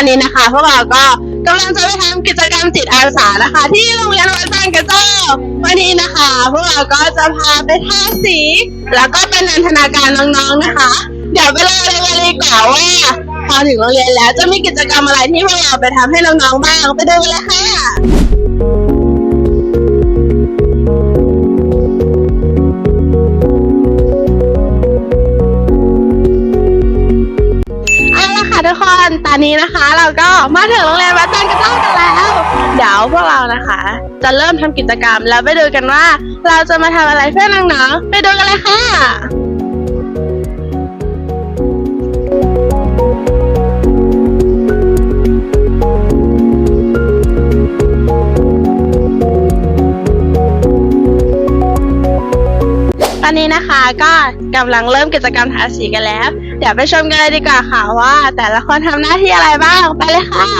อนนี้นะคะพวกเราก็กำลังจะไปทำกิจกรรมจิตอาสานะคะ ที่โรงเรียนวัดบางกระเจ้า วันนี้นะคะพวกเราก็จะพาไปทาสี แล้วก็เป็นนันทนาการน้องๆนะคะ เดี๋ยวไปรอเลยกันเลยกว่าว่าพอถึงโรงเรียนแล้วจะมีกิจกรรมอะไรที่พวกเราไปทำให้น้องๆบ้างไปดูกันเลยค่ะ ทุกคนตอนนี้นะคะ เราก็มาถึงโรงเรียนวัดจันทร์กระเจ้ากันแล้ว เดี๋ยวพวกเรานะคะ จะเริ่มทำกิจกรรมแล้วไปดูกันว่า เราจะมาทำอะไรเพื่อน้องๆไปดูกันเลยค่ะ อนนี้นะคะก็กำลังเริ่มกิจกรรมทาสีกันแล้ว เดี๋ยวไปชมกันเลยดีกว่าค่ะว่า แต่ละคนทำหน้าที่อะไรบ้างไปเลยค่ะ